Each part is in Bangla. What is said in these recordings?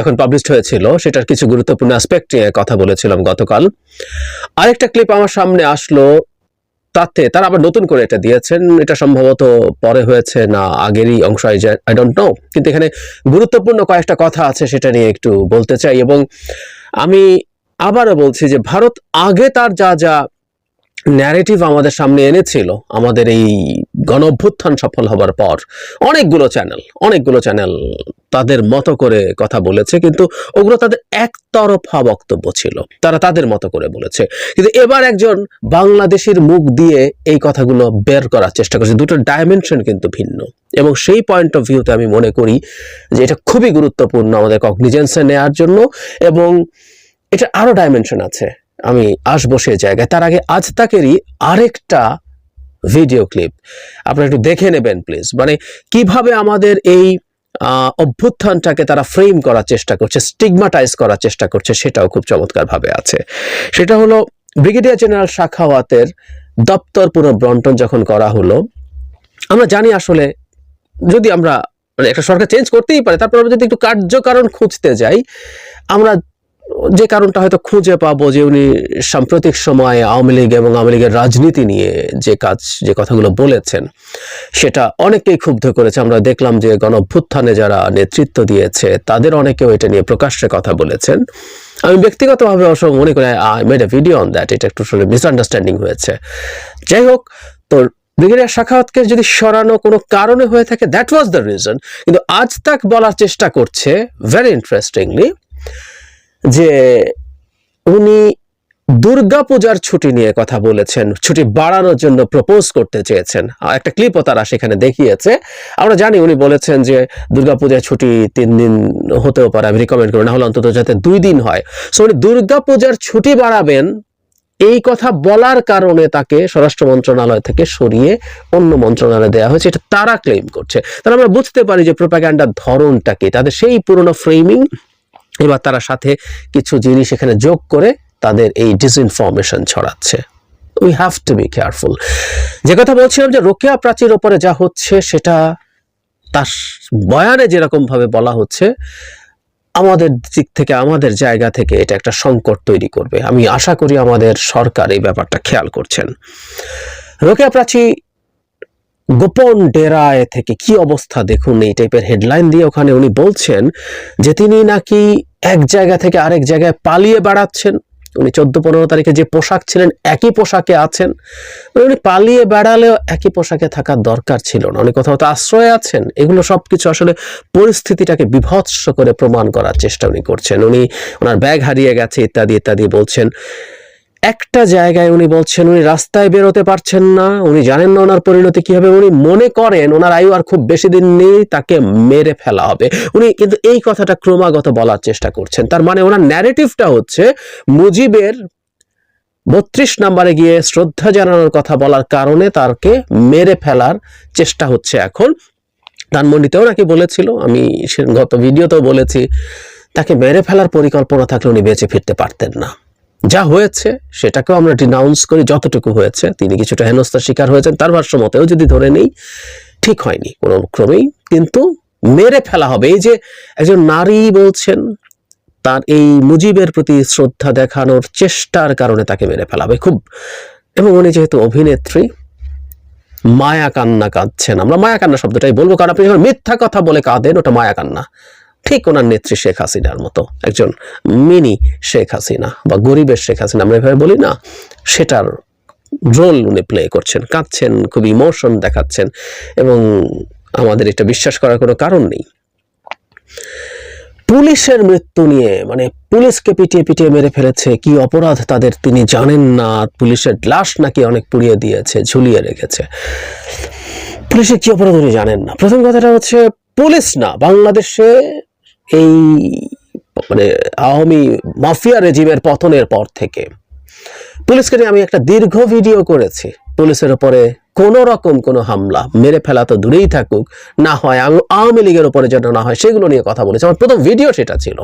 যখন পাবলিশড হয়েছিল, সেটার কিছু গুরুত্বপূর্ণ অ্যাসপেক্ট নিয়ে কথা বলেছিলাম গতকাল। আরেকটা ক্লিপ আমার সামনে আসলো, তাতে তারা আবার নতুন করে এটা দিয়েছেন। এটা সম্ভবত পরে হয়েছে না, আগেরই অংশ আই ডোন্ট নো কিন্তু এখানে গুরুত্বপূর্ণ কয়েকটা কথা আছে, সেটা নিয়ে একটু বলতে চাই এবং আমি আবারও বলছি যে ভারত আগে তার যা যা ন্যারেটিভ আমাদের সামনে এনেছিল, আমাদের এই গণ অভ্যুত্থান সফল হবার পর, অনেকগুলো চ্যানেল অনেকগুলো চ্যানেল তাদের মতো করে কথা বলেছে, কিন্তু ওগুলো তাদের একতরফা বক্তব্য ছিল। তারা তাদের মতো করে বলেছে। কিন্তু এবার একজন বাংলাদেশের মুখ দিয়ে এই কথাগুলো বের করার চেষ্টা করছে। দুটো ডাইমেনশন কিন্তু ভিন্ন। এবং সেই পয়েন্ট অফ ভিউতে আমি মনে করি যে এটা খুবই গুরুত্বপূর্ণ আমাদের কগনিজেন্সে নেওয়ার জন্য। এবং এটা আরও ডাইমেনশন আছে। আমি আসব সেই জায়গায়। তার আগে আজ তাকেরই আরেকটা ভিডিও ক্লিপ আপনারা একটু দেখে নেবেন প্লিজ মানে কীভাবে আমাদের এই অভ্যুত্থানটাকে তারা ফ্রেম করার চেষ্টা করছে স্টিগমাটাইজ করার চেষ্টা করছে, সেটাও খুব চমৎকারভাবে আছে। সেটা হলো, ব্রিগেডিয়ার জেনারেল শাখাওয়াতের দপ্তর পুনর্বন্টন যখন করা হলো, আমরা জানি আসলে যদি আমরা মানে একটা সরকার চেঞ্জ করতেই পারে, তারপর আমরা যদি একটু কার্যকারণ খুঁজতে যাই, আমরা যে কারণটা হয়তো খুঁজে পাবো যে উনি সাম্প্রতিক সময়ে আওয়ামী লীগ এবং আওয়ামী লীগের রাজনীতি নিয়ে যে কাজ, যে কথাগুলো বলেছেন, সেটা অনেকেই ক্ষুব্ধ করেছে। আমরা দেখলাম যে গণ অভ্যুত্থানে যারা নেতৃত্ব দিয়েছে, তাদের অনেকেও এটা নিয়ে প্রকাশ্যে কথা বলেছেন। আমি ব্যক্তিগতভাবে অবশ্য মনে করি I made a video on that এটা একটু মিসআন্ডারস্ট্যান্ডিং হয়েছে। যাই হোক, তো ব্রিগেডিয়ার শাখাওয়াতকে যদি সরানো কোনো কারণে হয়ে থাকে দ্যাট ওয়াজ দ্য রিজন কিন্তু আজ তাক বলার চেষ্টা করছে ভেরি ইন্টারেস্টিংলি যে উনি দুর্গাপূজার ছুটি নিয়ে কথা বলেছেন, ছুটি বাড়ানোর জন্য প্রপোজ করতে চেয়েছেন। একটা ক্লিপও তারা সেখানে দেখিয়েছে। আমরা জানি উনি বলেছেন যে দুর্গাপূজার ছুটি তিন দিন হতেও পারে, আমি রিকমেন্ড করি না হলে অন্তত যাতে দুই দিন হয়। সো উনি দুর্গাপূজার ছুটি বাড়াবেন, এই কথা বলার কারণে তাকে স্বরাষ্ট্র মন্ত্রণালয় থেকে সরিয়ে অন্য মন্ত্রণালয়ে দেওয়া হয়েছে, এটা তারা ক্লেম করছে। তাহলে আমরা বুঝতে পারি যে প্রোপাগ্যান্ডার ধরনটা কি, তাদের সেই পুরনো ফ্রেমিং এবার তারা সাথে কিছু জিনিস এখানে যোগ করে তাদের এই ডিসইনফরমেশন ছড়াচ্ছে। We have to be careful যে কথা বলছিলাম যে রোকেয়া প্রাচীর ওপরে যা হচ্ছে সেটা তার বয়ানে যেরকম ভাবে বলা হচ্ছে, আমাদের দিক থেকে, আমাদের জায়গা থেকে এটা একটা সংকট তৈরি করবে। আমি আশা করি আমাদের সরকার এই ব্যাপারটা খেয়াল করছেন। রোকেয়া প্রাচী গোপন ডেরায় থেকে কি অবস্থা? দেখুন, এই টাইপের হেডলাইন দিয়ে ওখানে উনি বলছেন যে তিনি নাকি এক জায়গা থেকে আরেক জায়গায় পালিয়ে বেড়াচ্ছেন। উনি চোদ্দ পনেরো তারিখে যে পোশাক ছিলেন, একই পোশাকে আছেন। মানে উনি পালিয়ে বেড়ালেও একই পোশাকে থাকার দরকার ছিল না। উনি কোথাও তো আশ্রয়ে আছেন। এগুলো সব কিছু আসলে পরিস্থিতিটাকে বিভৎস করে প্রমাণ করার চেষ্টা উনি করছেন। উনি ওনার ব্যাগ হারিয়ে গেছে, ইত্যাদি ইত্যাদি বলছেন। একটা জায়গায় উনি বলছেন, উনি রাস্তায় বেরোতে পারছেন না। উনি জানেন না ওনার পরিণতি কি হবে। উনি মনে করেন ওনার আয়ু আর খুব বেশি দিন নেই, তাকে মেরে ফেলা হবে। উনি কিন্তু এই কথাটা ক্রমাগত বলার চেষ্টা করছেন। তার মানে ওনার ন্যারেটিভটা হচ্ছে, মুজিবের বত্রিশ নম্বরে গিয়ে শ্রদ্ধা জানানোর কথা বলার কারণে তাকে মেরে ফেলার চেষ্টা হচ্ছে এখন। ধানমন্ডিতেও নাকি বলেছিল, আমি গত ভিডিওতেও বলেছি, তাকে মেরে ফেলার পরিকল্পনা থাকলে উনি বেঁচে ফিরতে পারতেন না। যা হয়েছে সেটাকেও আমরা ডিনাউন্স করি, যতটুকু হয়েছে, তিনি কিছুটা হেনস্থার শিকার হয়েছেন। তার ভাষ্য মতেও যদি ধরে নেই, ঠিক হয়নি কোনো ক্রমেই। কিন্তু মেরে ফেলা হবে। এই যে একজন নারী বলছেন, তার এই মুজিবের প্রতি শ্রদ্ধা দেখানোর চেষ্টার কারণে তাকে মেরে ফেলা হবে। খুব এবং উনি যেহেতু অভিনেত্রী, মায়া কান্না কাঁদছেন। আমরা মায়া কান্না শব্দটাই বলব, কারণ আপনি যখন মিথ্যা কথা বলে কাঁদেন, ওটা মায়া কান্না। ঠিক ওনার নেত্রী শেখ হাসিনার মতো, একজন মিনি শেখ হাসিনা বা গরিবের শেখ হাসিনা, আমরা এভাবে বলি না, সেটার রোল উনি প্লে করছেন, কাঁদছেন, খুব ইমোশন দেখাচ্ছেন এবং আমাদের এটা বিশ্বাস করার কোনো কারণ নেই। পুলিশের মৃত্যু নিয়ে মানে পুলিশকে পিটিয়ে পিটিয়ে মেরে ফেলেছে, কি অপরাধ তাদের তিনি জানেন না, পুলিশের লাশ নাকি অনেক পুড়িয়ে দিয়েছে, ঝুলিয়ে রেখেছে। পুলিশের কি অপরাধ উনি জানেন না? প্রথম কথাটা হচ্ছে, পুলিশ না, বাংলাদেশে এই মানে আওয়ামী মাফিয়া রেজিমের পতনের পর থেকে। পুলিশকে নিয়ে আমি একটা দীর্ঘ ভিডিও করেছি। পুলিশের উপরে কোন রকম কোনো হামলা, মেরে ফেলা তো দূরেই থাকুক, না হয় আওয়ামী লীগের উপরে যেন না হয়, সেগুলো নিয়ে কথা বলেছি। আমার প্রথম ভিডিও সেটা ছিল।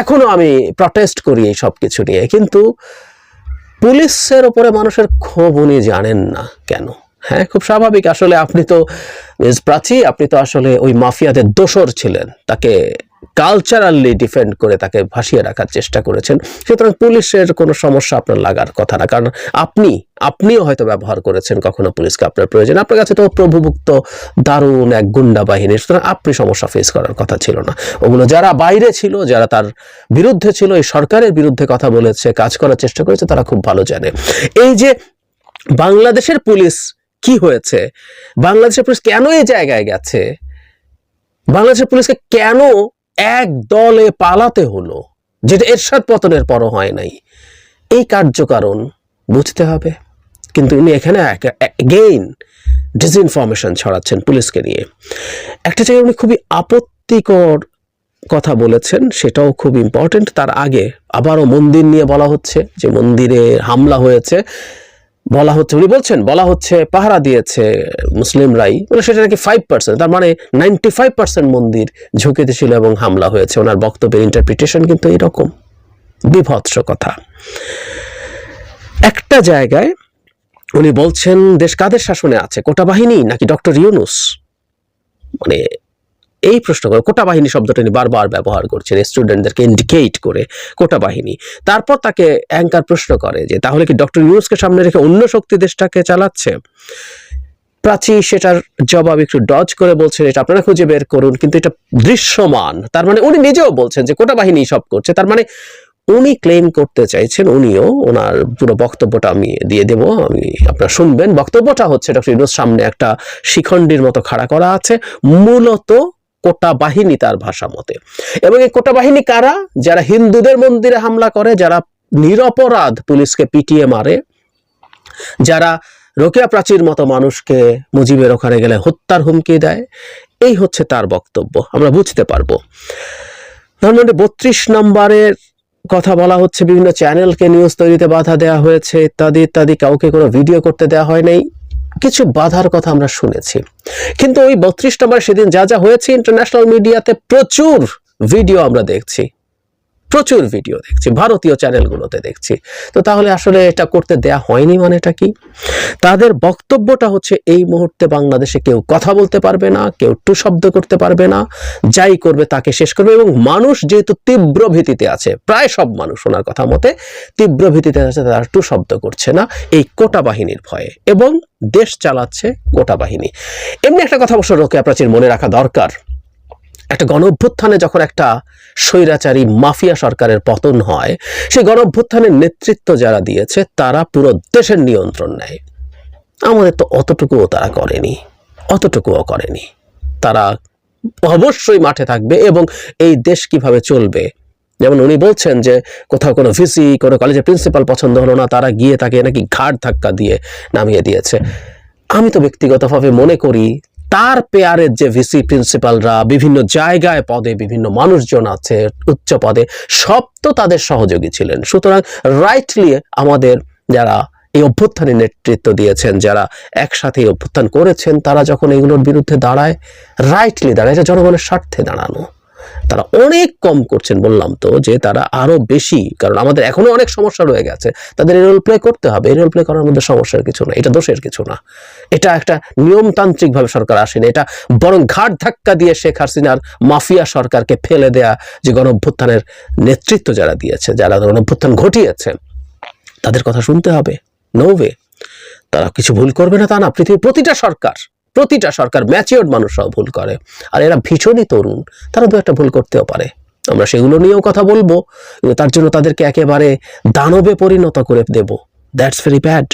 এখনও আমি প্রটেস্ট করি এই সব কিছু নিয়ে, কিন্তু পুলিশের উপরে মানুষের ক্ষোভ উনি জানেন না কেন? হ্যাঁ খুব স্বাভাবিক। আসলে আপনি তো প্রাচী আপনি তো আসলে ওই মাফিয়াদের দোসর ছিলেন। তাকে কালচারালি ডিফেন্ড করে তাকে ভাসিয়ে রাখার চেষ্টা করেছেন। সুতরাং পুলিশের কোনো সমস্যা আপনার লাগার কথা না। কারণ আপনি, আপনিও হয়তো ব্যবহার করেছেন কখনো পুলিশকে আপনার প্রয়োজন। আপনার কাছে তো প্রভুভুক্ত দারুণ এক গুন্ডা বাহিনী। সুতরাং আপনি সমস্যা ফেস করার কথা ছিল না। ওগুলো যারা বাইরে ছিল, যারা তার বিরুদ্ধে ছিল, এই সরকারের বিরুদ্ধে কথা বলেছে, কাজ করার চেষ্টা করেছে, তারা খুব ভালো জানে। এই যে বাংলাদেশের পুলিশ কি হয়েছে? বাংলাদেশের পুলিশ কেন এই জায়গায় গেছে? বাংলাদেশের পুলিশকে কেন এক দলে পালাতে হলো, যেটা এরশাদ পতনের পরও হয় নাই? এই কার্যকারণ বুঝতে হবে। কিন্তু উনি এখানে গেইন ডিসইনফরমেশন ছড়াচ্ছেন পুলিশকে নিয়ে। একটা জায়গায় উনি খুবই আপত্তিকর কথা বলেছেন, সেটাও খুব ইম্পর্টেন্ট তার আগে আবারও মন্দির নিয়ে বলা হচ্ছে, যে মন্দিরে হামলা হয়েছে। বলা হচ্ছে, উনি বলছেন, বলা হচ্ছে, পাহারা দিয়েছে মুসলিমরাই মানে সেটা নাকি ফাইভ পার্সেন্ট তার মানে নাইনটি ফাইভ পার্সেন্ট মন্দির ঝুঁকিতে ছিল এবং হামলা হয়েছে। ওনার বক্তব্যের ইন্টারপ্রিটেশন কিন্তু এরকম। বিভৎস কথা। একটা জায়গায় উনি বলছেন, দেশ কাদের শাসনে আছে? কোটা বাহিনী নাকি ডক্টর ইউনুস? মানে এই প্রশ্ন করে কোটা বাহিনী শব্দটা উনি বারবার ব্যবহার করছেন স্টুডেন্টদেরকে ইন্ডিকেট করে কোটা বাহিনী। তারপর তাকে অ্যাঙ্কার প্রশ্ন করে যে, তাহলে কি ডক্টর ইউনুসকে সামনে রেখে অন্য শক্তি দেশটাকে চালাচ্ছে? প্রাচী সেটার জবাব একটু ডজ করে বলছেন, এটা আপনারা খুঁজে বের করুন, কিন্তু এটা দৃশ্যমান। তার মানে উনি নিজেও বলছেন যে, কোটা বাহিনী সব করছে। তার মানে উনি ক্লেম করতে চাইছেন, উনিও ওনার পুরো বক্তব্যটা আমি দিয়ে দেব, আমি আপনারা শুনবেন। বক্তব্যটা হচ্ছে ডক্টর ইউনুস সামনে একটা শিখণ্ডীর মতো খাড়া করা আছে। মূলত কোটা বাহিনী তার ভাষা মতে। এবং এই কোটা বাহিনী কারা? যারা হিন্দুদের মন্দিরে হামলা করে, যারা নিরপরাধ পুলিশকে পিটিয়ে মারে, যারা রোকেয়া প্রাচীর মতো মানুষকে মুজিবের ওখানে গেলে হত্যার হুমকি দেয়, এই হচ্ছে তার বক্তব্য। আমরা বুঝতে পারব। ধানমন্ডি বত্রিশ নম্বরের কথা বলা হচ্ছে, বিভিন্ন চ্যানেলকে নিউজ তৈরিতে বাধা দেওয়া হয়েছে, ইত্যাদি ইত্যাদি, কাউকে কোনো ভিডিও করতে দেওয়া হয় নাই। কিছু বাধার কথা আমরা শুনেছি। কিন্তু ওই বত্রিশ নম্বর সেদিন যা যা হয়েছে ইন্টারন্যাশনাল মিডিয়াতে প্রচুর ভিডিও আমরা দেখছি। প্রচুর ভিডিও দেখছি, ভারতীয় চ্যানেলগুলোতে দেখছি। তো তাহলে আসলে এটা করতে দেয়া হয়নি মানে এটা কি? তাদের বক্তব্যটা হচ্ছে, এই মুহূর্তে বাংলাদেশে কেউ কথা বলতে পারবে না, কেউ টু শব্দ করতে পারবে না, যাই করবে তাকে শেষ করবে এবং মানুষ যেহেতু তীব্র ভীতিতে আছে, প্রায় সব মানুষ ওনার কথা মতে তীব্র ভীতিতে আছে, তারা টু শব্দ করছে না, এই কোটা বাহিনীর ভয়ে এবং দেশ চালাচ্ছে কোটা বাহিনী। এমনি একটা কথা অবশ্য রোকেয়া প্রাচীর মনে রাখা দরকার। একটা গণ অভ্যুত্থানে যখন একটা স্বৈরাচারী মাফিয়া সরকারের পতন হয়, সেই গণ অভ্যুত্থানের নেতৃত্ব যারা দিয়েছে, তারা পুরো দেশের নিয়ন্ত্রণ নেয়। আমাদের তো অতটুকুও তারা করেনি, অতটুকুও করেনি। তারা অবশ্যই মাঠে থাকবে এবং এই দেশ কীভাবে চলবে? যেমন উনি বলছেন যে, কোথাও কোনো ভিসি, কোনো কলেজের প্রিন্সিপাল পছন্দ হলো না, তারা গিয়ে তাকে নাকি ঘাট ধাক্কা দিয়ে নামিয়ে দিয়েছে। আমি তো ব্যক্তিগতভাবে মনে করি তার পেয়ারের যে ভিসি প্রিন্সিপালরা বিভিন্ন জায়গায় পদে বিভিন্ন মানুষজন আছে, উচ্চ পদে, সব তো তাদের সহযোগী ছিলেন। সুতরাং রাইটলি আমাদের যারা এই অভ্যুত্থানে নেতৃত্ব দিয়েছেন, যারা একসাথে অভ্যুত্থান করেছেন, তারা যখন এগুলোর বিরুদ্ধে দাঁড়ায় রাইটলি দাঁড়ায়, এটা জনগণের স্বার্থে দাঁড়ানো। তারা অনেক কম করছেন, বললাম তো, যে তারা আরও বেশি। কারণ আমাদের এখনও অনেক সমস্যা রয়ে গেছে। তাদের রোল প্লে করতে হবে। রোল প্লে করার মধ্যে সমস্যার কিছু না এটা দোষের কিছু না। এটা একটা নিয়মতান্ত্রিক ভাবে সরকার আসেনি। এটা বরং ঘাট ধাক্কা দিয়ে শেখ হাসিনার মাফিয়া সরকারকে ফেলে দেয়া যে গণ অভ্যুত্থানের নেতৃত্ব যারা দিয়েছে, যারা গণ অভ্যুত্থান ঘটিয়েছে, তাদের কথা শুনতে হবে। নৌবে তারা কিছু ভুল করবে না তা না। পৃথিবীর প্রতিটা সরকার প্রতিটা সরকার ম্যাচিওর্ড মানুষরাও ভুল করে। আর এরা ভীষণই তরুণ, তারা দু একটা ভুল করতেও পারে। আমরা সেগুলো নিয়েও কথা বলব তার জন্য তাদেরকে একেবারে দানবে পরিণত করে দেব। দ্যাটস ভেরি ব্যাড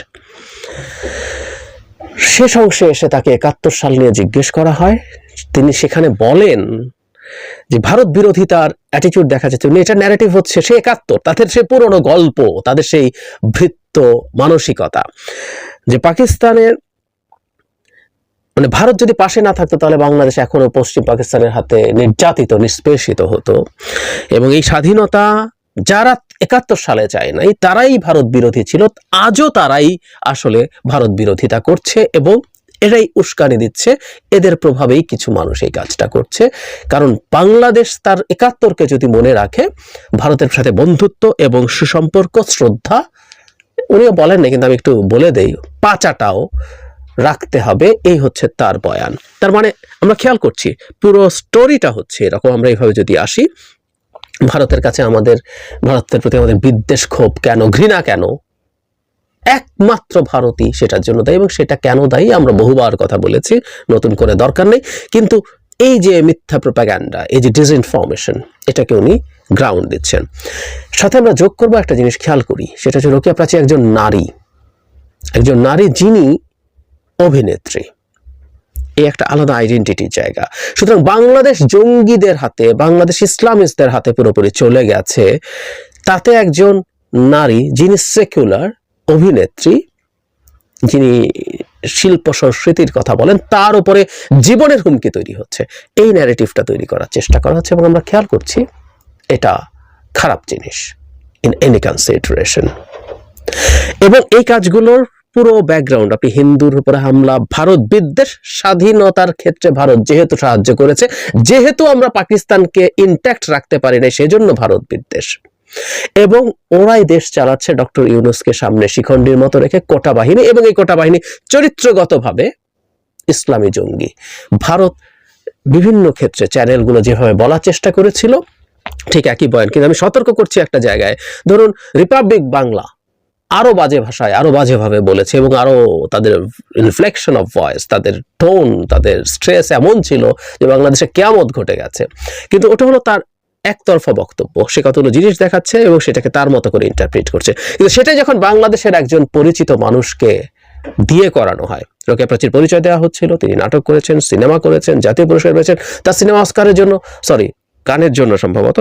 শেষ অংশে এসে তাকে একাত্তর সাল নিয়ে জিজ্ঞেস করা হয়। তিনি সেখানে বলেন যে, ভারত বিরোধিতার অ্যাটিটিউড দেখা যাচ্ছে। এটা ন্যারেটিভ হচ্ছে, সে একাত্তর, তাদের সে পুরনো গল্প, তাদের সেই ভৃত্য মানসিকতা। যে পাকিস্তানের মানে ভারত যদি পাশে না থাকতো, তাহলে বাংলাদেশ এখনও পশ্চিম পাকিস্তানের হাতে নির্যাতিত, নিষ্পেষিত হতো। এবং এই স্বাধীনতা যারা একাত্তর সালে চায় নাই, তারাই ভারত বিরোধী ছিল, আজও তারাই আসলে ভারত বিরোধিতা করছে এবং এরাই উস্কানি দিচ্ছে। এদের প্রভাবেই কিছু মানুষ এই কাজটা করছে। কারণ বাংলাদেশ তার একাত্তরকে যদি মনে রাখে, ভারতের সাথে বন্ধুত্ব এবং সুসম্পর্ক, শ্রদ্ধা, উনিও বলেন না কিন্তু আমি একটু বলে দেই, পাচাটাও রাখতে হবে, এই হচ্ছে তার বয়ান। তার মানে আমরা খেয়াল করছি, পুরো স্টোরিটা হচ্ছে এরকম। আমরা এইভাবে যদি আসি, ভারতের কাছে আমাদের, ভারতের প্রতি আমাদের বিদ্বেষ ক্ষোভ কেন, ঘৃণা কেন? একমাত্র ভারতই সেটার জন্য দায়ী এবং সেটা কেন দায়ী? আমরা বহুবার কথা বলেছি, নতুন করে দরকার নেই। কিন্তু এই যে মিথ্যা প্রোপাগ্যান্ডা এই যে ডিসইনফরমেশন এটাকে উনি গ্রাউন্ড দিচ্ছেন। সাথে আমরা যোগ করব একটা জিনিস খেয়াল করি, সেটা হচ্ছে রোকিয়া প্রাচী একজন নারী। একজন নারী যিনি অভিনেত্রী। এই একটা আলাদা আইডেন্টিটির জায়গা। সুতরাং বাংলাদেশ জঙ্গিদের হাতে, বাংলাদেশ ইসলামিস্টদের হাতে পুরোপুরি চলে গেছে তাতে একজন নারী যিনি সেকুলার অভিনেত্রী, যিনি শিল্প সংস্কৃতির কথা বলেন, তার উপরে জীবনের হুমকি তৈরি হচ্ছে। এই ন্যারেটিভটা তৈরি করার চেষ্টা করা হচ্ছে এবং আমরা খেয়াল করছি এটা খারাপ জিনিস ইন এনি কনসিডারেশন এবং এই কাজগুলোর পুরো ব্যাকগ্রাউন্ড আপনি হিন্দুর উপরে হামলা, ভারত বিদ্বেষ, স্বাধীনতার ক্ষেত্রে ভারত যেহেতু সাহায্য করেছে, যেহেতু আমরা পাকিস্তানকে ইনট্যাক্ট রাখতে পারি না সেজন্য ভারত বিদ্বেষ। এবং ওরাই দেশ চালাচ্ছে ডক্টর ইউনুসকে সামনে শিখণ্ডীর মতো রেখে কোটা বাহিনী এবং এই কোটা বাহিনী চরিত্রগতভাবে ইসলামী জঙ্গি। ভারত বিভিন্ন ক্ষেত্রে চ্যানেলগুলো যেভাবে বলার চেষ্টা করেছিল, ঠিক একই বয়ান, কিন্তু আমি সতর্ক করছি একটা জায়গায়। ধরুন রিপাবলিক বাংলা আরও বাজে ভাষায়, আরও বাজেভাবে বলেছে এবং আরও তাদের ইনফ্লেকশন অফ ভয়েস তাদের টোন তাদের স্ট্রেস এমন ছিল যে বাংলাদেশে কেয়ামত ঘটে গেছে। কিন্তু ওটা হলো তার একতরফা বক্তব্য। সে কতগুলো জিনিস দেখাচ্ছে এবং সেটাকে তার মতো করে ইন্টারপ্রিট করছে। কিন্তু সেটাই যখন বাংলাদেশের একজন পরিচিত মানুষকে দিয়ে করানো হয়, রোকেয়া প্রাচীর পরিচয় দেওয়া হচ্ছিল, তিনি নাটক করেছেন, সিনেমা করেছেন, জাতীয় পুরস্কার পেয়েছেন, তার সিনেমা অস্কারের জন্য সরি গানের জন্য সম্ভবত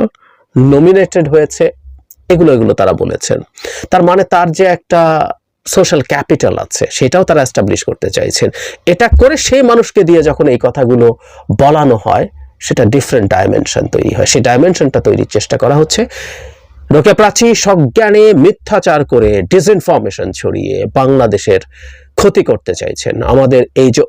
নমিনেটেড হয়েছে এগুলো এগুলো তারা বলেছেন। তার মানে তার যে একটা সোশ্যাল ক্যাপিটাল আছে, সেটাও তারা এস্টাবলিশ করতে চাইছেন। এটা করে সেই মানুষকে দিয়ে যখন এই কথাগুলো বলানো হয়, সেটা ডিফারেন্ট ডাইমেনশন তৈরি হয়। সেই ডাইমেনশনটা তৈরির চেষ্টা করা হচ্ছে। রোকেয়া প্রাচী সজ্ঞানে মিথ্যাচার করে ডিসইনফরমেশন ছড়িয়ে বাংলাদেশের ক্ষতি করতে চাইছেন। আমাদের এই যে